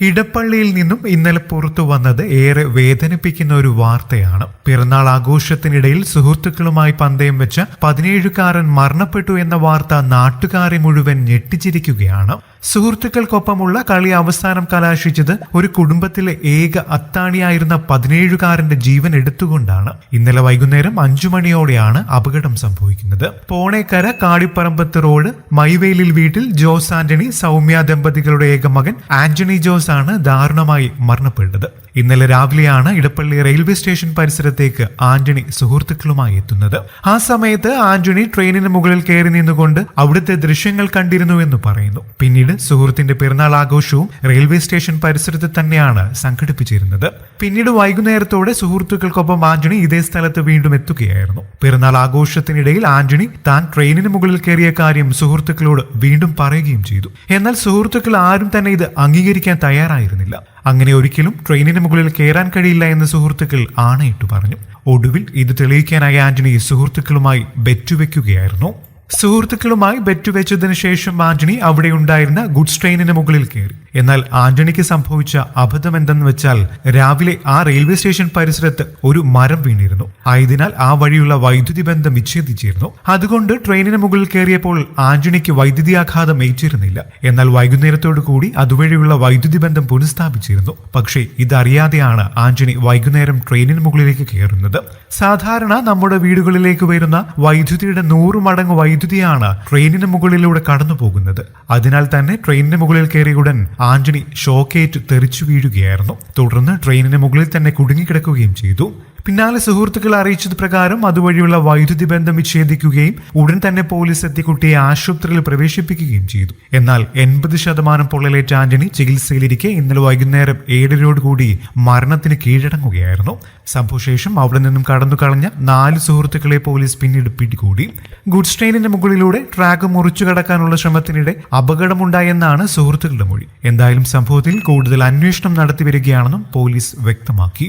ഇടപ്പള്ളിയിൽ നിന്നും ഇന്നലെ പുറത്തു വന്നത് ഏറെ വേദനിപ്പിക്കുന്ന ഒരു വാർത്തയാണ്. പിറന്നാൾ ആഘോഷത്തിനിടയിൽ സുഹൃത്തുക്കളുമായി പന്തയം വെച്ച പതിനേഴുകാരൻ മരണപ്പെട്ടു എന്ന വാർത്ത നാട്ടുകാരെ മുഴുവൻ ഞെട്ടിച്ചിരിക്കുകയാണ്. സുഹൃത്തുക്കൾക്കൊപ്പമുള്ള കളി അവസാനം കലാശിച്ചത് ഒരു കുടുംബത്തിലെ ഏക അത്താണിയായിരുന്ന പതിനേഴുകാരന്റെ ജീവൻ എടുത്തുകൊണ്ടാണ്. ഇന്നലെ വൈകുന്നേരം അഞ്ചു മണിയോടെയാണ് അപകടം സംഭവിക്കുന്നത്. പോണേക്കര കാടിപ്പറമ്പത്ത് റോഡ് മൈവേലിൽ വീട്ടിൽ ജോസ് ആന്റണി സൗമ്യ ദമ്പതികളുടെ ഏക മകൻ ആന്റണി ജോസ് ആണ് ദാരുണമായി മരണപ്പെട്ടത്. ഇന്നലെ രാവിലെയാണ് ഇടപ്പള്ളി റെയിൽവേ സ്റ്റേഷൻ പരിസരത്തേക്ക് ആന്റണി സുഹൃത്തുക്കളുമായി എത്തുന്നത്. ആ സമയത്ത് ആന്റണി ട്രെയിനിന് മുകളിൽ കയറി നിന്നുകൊണ്ട് അവിടുത്തെ ദൃശ്യങ്ങൾ കണ്ടിരുന്നു എന്ന് പറയുന്നു. പിന്നീട് സുഹൃത്തിന്റെ പിറന്നാൾ ആഘോഷവും റെയിൽവേ സ്റ്റേഷൻ പരിസരത്ത് തന്നെയാണ് സംഘടിപ്പിച്ചിരുന്നത്. പിന്നീട് വൈകുന്നേരത്തോടെ സുഹൃത്തുക്കൾക്കൊപ്പം ആന്റണി ഇതേ സ്ഥലത്ത് വീണ്ടും എത്തുകയായിരുന്നു. പിറന്നാൾ ആഘോഷത്തിനിടയിൽ ആന്റണി താൻ ട്രെയിനിന് മുകളിൽ കയറിയ കാര്യം സുഹൃത്തുക്കളോട് വീണ്ടും പറയുകയും ചെയ്തു. എന്നാൽ സുഹൃത്തുക്കൾ ആരും തന്നെ ഇത് അംഗീകരിക്കാൻ തയ്യാറായിരുന്നില്ല. അങ്ങനെ ഒരിക്കലും ട്രെയിനിന് മുകളിൽ കയറാൻ കഴിയില്ല എന്ന് സുഹൃത്തുക്കൾ ആണയിട്ട് പറഞ്ഞു. ഒടുവിൽ ഇത് തെളിയിക്കാനായി ആന്റണി സുഹൃത്തുക്കളുമായി ബെറ്റുവെക്കുകയായിരുന്നു. സുഹൃത്തുക്കളുമായി ബെറ്റുവെച്ചതിനു ശേഷം ആന്റണി അവിടെ ഉണ്ടായിരുന്ന ഗുഡ്സ് ട്രെയിനിന് മുകളിൽ കയറി എന്നാൽ ആന്റണിക്ക് സംഭവിച്ച അബദ്ധം എന്തെന്ന് വെച്ചാൽ രാവിലെ ആ റെയിൽവേ സ്റ്റേഷൻ പരിസരത്ത് ഒരു മരം വീണിരുന്നു. ആയതിനാൽ ആ വഴിയുള്ള വൈദ്യുതി ബന്ധം വിച്ഛേദിച്ചിരുന്നു. അതുകൊണ്ട് ട്രെയിനിന് മുകളിൽ കയറിയപ്പോൾ ആന്റണിക്ക് വൈദ്യുതി ആഘാതം ഏറ്റിരുന്നില്ല. എന്നാൽ വൈകുന്നേരത്തോടു കൂടി അതുവഴിയുള്ള വൈദ്യുതി ബന്ധം പുനഃസ്ഥാപിച്ചിരുന്നു. പക്ഷേ ഇതറിയാതെയാണ് ആന്റണി വൈകുന്നേരം ട്രെയിനിന് മുകളിലേക്ക് കയറുന്നത്. സാധാരണ നമ്മുടെ വീടുകളിലേക്ക് വരുന്ന വൈദ്യുതിയുടെ നൂറ് മടങ്ങ് വൈദ്യുതിയാണ് ട്രെയിനിന് മുകളിലൂടെ കടന്നു പോകുന്നത് അതിനാൽ തന്നെ ട്രെയിനിന് മുകളിൽ കയറിയുടൻ ആന്റണി ഷോക്കേറ്റ് തെറിച്ചു വീഴുകയായിരുന്നു. തുടർന്ന് ട്രെയിനിന് മുകളിൽ തന്നെ കുടുങ്ങിക്കിടക്കുകയും ചെയ്തു. പിന്നാലെ സുഹൃത്തുക്കൾ അറിയിച്ചത് പ്രകാരം അതുവഴിയുള്ള വൈദ്യുതി ബന്ധം വിച്ഛേദിക്കുകയും ഉടൻ തന്നെ പോലീസ് എത്തി കുട്ടിയെ ആശുപത്രിയിൽ പ്രവേശിപ്പിക്കുകയും ചെയ്തു. എന്നാൽ എൺപത് ശതമാനം പൊള്ളലേറ്റ ആന്റണി ചികിത്സയിലിരിക്കെ ഇന്നലെ വൈകുന്നേരം ഏഴരയോടുകൂടി മരണത്തിന് കീഴടങ്ങുകയായിരുന്നു. സംഭവശേഷം അവിടെ നിന്നും കടന്നു കളഞ്ഞ നാല് സുഹൃത്തുക്കളെ പോലീസ് പിന്നീട് പിടികൂടി. ഗുഡ്സ് ട്രെയിനിന്റെ മുകളിലൂടെ ട്രാക്ക് മുറിച്ചു കടക്കാനുള്ള ശ്രമത്തിനിടെ അപകടമുണ്ടായെന്നാണ് സുഹൃത്തുക്കളുടെ മൊഴി. എന്തായാലും സംഭവത്തിൽ കൂടുതൽ അന്വേഷണം നടത്തി വരികയാണെന്നും പോലീസ് വ്യക്തമാക്കി.